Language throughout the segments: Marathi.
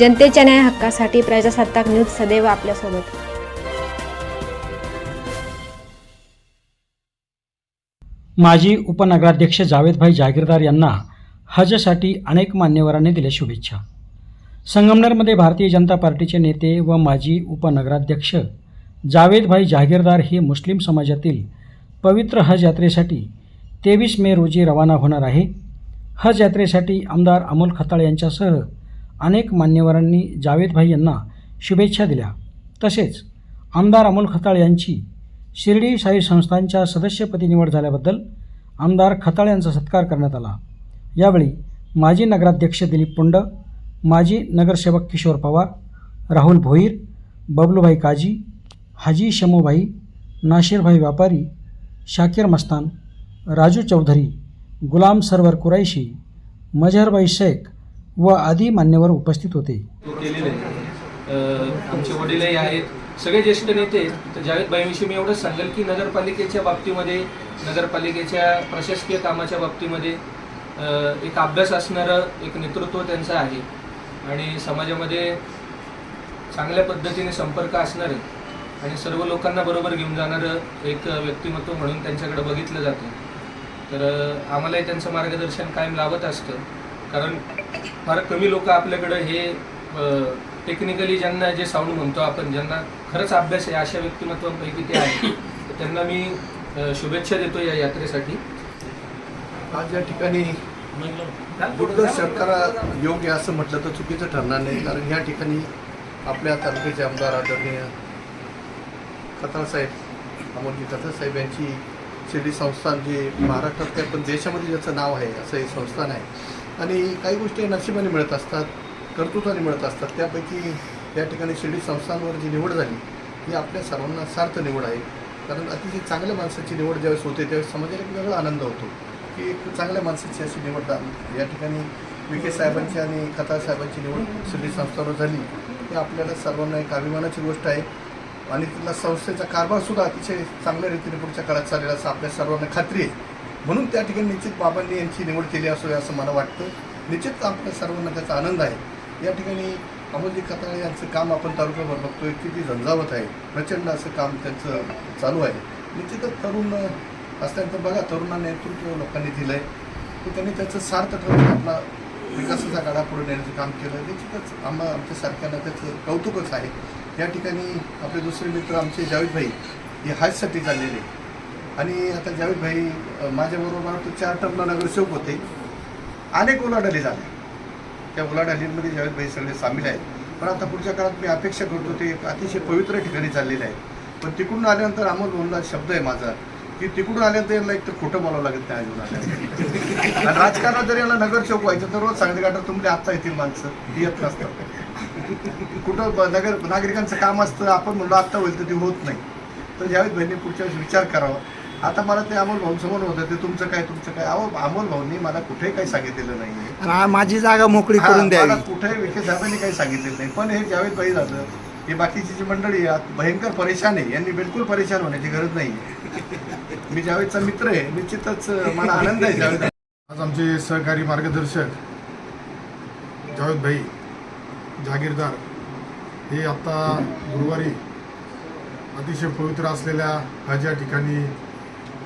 जनतेच्या न्याय हक्कासाठी प्रजासत्ताक न्यूज सदैव आपल्यासोबत. माजी उपनगराध्यक्ष जावेदभाई जागीरदार यांना हजसाठी अनेक मान्यवरांनी दिल्या शुभेच्छा. संगमनेरमध्ये भारतीय जनता पार्टीचे नेते व माजी उपनगराध्यक्ष जावेदभाई जागीरदार हे मुस्लिम समाजातील पवित्र हज यात्रेसाठी तेवीस मे रोजी रवाना होणार आहे. हज यात्रेसाठी आमदार अमोल खताळ यांच्यासह अनेक मान्यवरांनी जावेदभाई यांना शुभेच्छा दिल्या. तसेच आमदार अमोल खताळ यांची शिर्डी साई संस्थांच्या सदस्यपदी निवड झाल्याबद्दल आमदार खताळ यांचा सत्कार करण्यात आला. यावेळी माजी नगराध्यक्ष दिलीप पुंड माजी नगरसेवक किशोर पवार राहुल भोईर बबलूभाई काजी हाजी शमूभाई नाशिरभाई व्यापारी शाकिर मस्तान राजू चौधरी गुलाम सरवर कुरैशी मजहरबाई शेख व आदी मान्यवर उपस्थित होते. आमचे वडीलही आहेत. सगळे ज्येष्ठ नेते तर तर जावेदबाईंविषयी मी एवढंच सांगेल की नगरपालिकेच्या बाबतीमध्ये नगरपालिकेच्या प्रशासकीय कामाच्या बाबतीमध्ये एक अभ्यास असणारं एक नेतृत्व त्यांचं आहे. आणि समाजामध्ये चांगल्या पद्धतीने संपर्क असणारे आणि सर्व लोकांना बरोबर घेऊन जाणारं एक व्यक्तिमत्व म्हणून त्यांच्याकडे बघितलं जातं. तर आम्हालाही त्यांचं मार्गदर्शन कायम लाभत असतं. कारण फार कमी लोक आपल्याकडं हे टेक्निकली ज्यांना जे साऊंड म्हणतो आपण ज्यांना खरंच अभ्यास आहे अशा व्यक्तिमत्वांपैकी ते आहे तर त्यांना मी शुभेच्छा देतो या यात्रेसाठी. आज या ठिकाणी बुद्ध सरकार योग्य असं म्हटलं तर चुकीचं ठरणार नाही कारण या ठिकाणी आपल्या तालुक्याचे आमदार आदरणीय कथासाहेब अमोलजी कथासाहेब यांची शिर्डी संस्थान जे महाराष्ट्रात पण देशामध्ये ज्याचं नाव आहे असं हे संस्थान आहे. आणि काही गोष्टी नशिबाने मिळत असतात कर्तृत्वाने मिळत असतात. त्यापैकी या ठिकाणी शिर्डी संस्थांवर जी निवड झाली ही आपल्या सर्वांना सार्थ निवड आहे. कारण अतिशय चांगल्या माणसाची निवड ज्यावेळेस होते त्यावेळेस समाजाला एक वेगळा आनंद होतो की एक चांगल्या माणसाची अशी निवड या ठिकाणी विखे साहेबांची आणि खता साहेबांची निवड शिर्डी संस्थांवर झाली. ही आपल्याला सर्वांना एक अभिमानाची गोष्ट आहे. आणि तिथला संस्थेचा कारभारसुद्धा अतिशय चांगल्या रीतीने पुढच्या काळात चालेल असं आपल्या सर्वांना खात्री आहे. म्हणून त्या ठिकाणी निश्चित बाबांनी यांची निवड केली असो असं मला वाटतं. निश्चित आपल्या सर्वांना त्याचा आनंद आहे. या ठिकाणी अमोलजी खताळे यांचं काम आपण तालुक्यावर बघतोय किती झंझावत आहे. प्रचंड असं काम त्यांचं चालू आहे. निश्चितच तरुण असल्यानंतर बघा तरुणांना नेतृत्व लोकांनी दिलं आहे की त्यांनी त्याचं सार्थ ठरवून आपला विकासाचा गाडा पुढे नेण्याचं काम केलं निश्चितच आम्हा आमच्या सरकारला त्याचं कौतुकच आहे. या ठिकाणी आपले दुसरे मित्र आमचे जावेद भाई हे हाजसाठी चाललेले. आणि आता जावेद भाई माझ्याबरोबर मला चार टर्मला नगरसेवक होते. अनेक उलाढाली झाल्या. त्या उलाढालींमध्ये जावेद भाई सगळे सामील आहेत. पण आता पुढच्या काळात मी अपेक्षा करतो ते एक अतिशय पवित्र ठिकाणी चाललेले आहे पण तिकडून आल्यानंतर अमोल बोलला शब्द आहे माझा की तिकडून आल्यानंतर यांना एक तर खोटं बोलावं लागत त्या अजून राजकारणात जर यांना नगरसेवक व्हायचं तर रोज सांगते का तुमच्या आत्ता येतील माणसं. ती येत नसतात. कुठं नगर नागरिकांचं काम असतं आपण म्हणलो आत्ता होईल तर ते होत नाही. तर ज्यावेळेस बहिणी पुढच्या वेळेस विचार करावा. आता मला ते अमोल भाऊ समोर होतं ते तुमचं काय तुमचं काय? अहो अमोल भाऊंनी मला कुठेही काही सांगितलेलं नाही आणि माझी जागा मोकळी हा, करून द्यावी? मला कुठेही विखे साहेबांनी काही सांगितलेलं नाही. पण हे जावेद भाई झालं हे बाकीची जी मंडळी आहे, भयंकर परेशान आहे. यांनी बिलकुल परेशान होण्याची गरज नाही मी जावेदचा मित्र आहे निश्चितच मला आनंद आहे जावेद आज आमचे सहकारी मार्गदर्शक जावेद भाई जागीरदार हे आत्ता गुरुवारी अतिशय पवित्र असलेल्या हज या ठिकाणी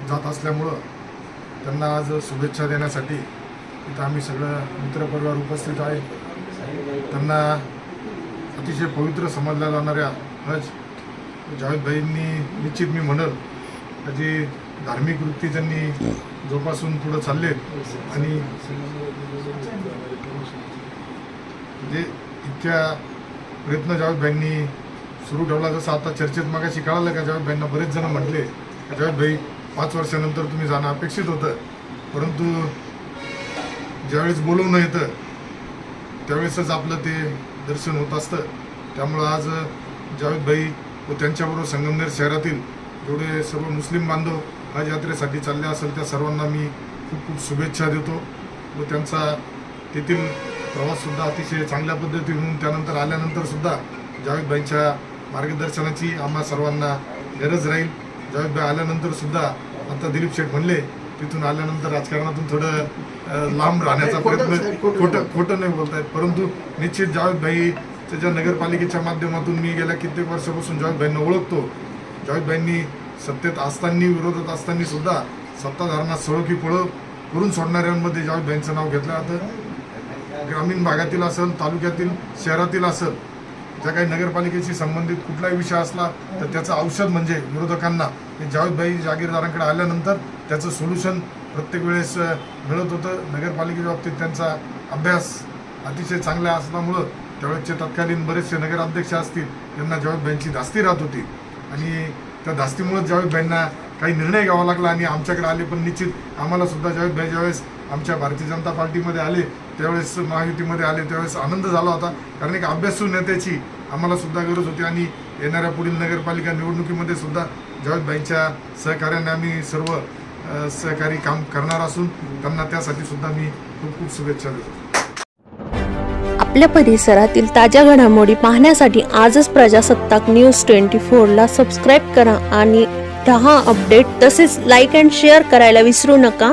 जात असल्यामुळं त्यांना आज शुभेच्छा देण्यासाठी इथं आम्ही सगळं मित्रपरिवार उपस्थित आहे. त्यांना अतिशय पवित्र समजल्या जाणाऱ्या हज जावेदभाईंनी निश्चित मी म्हणल त्याची धार्मिक वृत्ती त्यांनी जोपासून पुढं चालले आणि जे इतक्या प्रयत्न जावेदभाईंनी सुरू ठेवला जसं आता चर्चेत मागाशी कळालं का जावेदभाईंना बरेच जण म्हटले का पाच वर्षानंतर तुम्ही जाणं अपेक्षित होतं. परंतु ज्यावेळेस बोलवणं येतं त्यावेळेसच आपलं ते दर्शन होत असतं. त्यामुळं आज जावेद भाई व त्यांच्याबरोबर संगमनेर शहरातील जेवढे सर्व मुस्लिम बांधव आज यात्रेसाठी चालले असेल त्या सर्वांना मी खूप खूप शुभेच्छा देतो. व त्यांचा तेथील प्रवाससुद्धा अतिशय चांगल्या पद्धतीने होऊन त्यानंतर आल्यानंतर सुद्धा जावेदभाईंच्या मार्गदर्शनाची आम्हा सर्वांना गरज राहील. जावेदभाई आल्यानंतर सुद्धा आता दिलीप शेठ म्हणले तिथून आल्यानंतर राजकारणातून थोडं लांब राहण्याचा प्रयत्न खोटं खोटं नाही बोलतायत. परंतु निश्चित जावेद भाई त्याच्या नगरपालिकेच्या माध्यमातून मी गेल्या कित्येक वर्षापासून जावेद भाईंना ओळखतो. जावेद भाईंनी सत्तेत असताना विरोधात असताना सुद्धा सत्ताधाऱ्यांना सळोखी पळं करून सोडणाऱ्यांमध्ये जावेद भाईंचं नाव घेतलं जातं. ग्रामीण भागातील असेल तालुक्यातील शहरातील असेल ज्या काही नगरपालिकेशी संबंधित कुठलाही विषय असला तर त्याचं औषध म्हणजे विरोधकांना हे जावेदभाई जागीरदारांकडे आल्यानंतर त्याचं सोल्युशन प्रत्येक वेळेस मिळत होतं. नगरपालिकेच्या बाबतीत त्यांचा अभ्यास अतिशय चांगला असल्यामुळं त्यावेळेसचे तत्कालीन बरेचसे नगराध्यक्ष असतील त्यांना जावेदभाईंची धास्ती राहत होती. आणि त्या धास्तीमुळेच जावेदभाईंना काही निर्णय घ्यावा लागला आणि आमच्याकडे आले पण निश्चित आम्हाला सुद्धा जावेदभाई ज्यावेळेस आमच्या भारतीय जनता पार्टीमध्ये आले त्यावेळेस महायुतीमध्ये आले त्यावेळेस आनंद झाला होता. कारण एक अभ्यासू नेत्याची आम्हाला सुद्धा गरज होती आणि येणाऱ्या पुढील नगरपालिका निवडणुकीमध्ये सुद्धा जावेदभाईंच्या सहकार्याने आम्ही सर्व सहकारी काम करणार असून त्यांना त्यासाठी सुद्धा मी खूप खूप शुभेच्छा देतो. आपल्या परिसरातील ताज्या घडामोडी पाहण्यासाठी आजच प्रजासत्ताक न्यूज ट्वेंटी फोरला सबस्क्राईब करा आणि दहा अपडेट तसेच लाईक अँड शेअर करायला विसरू नका.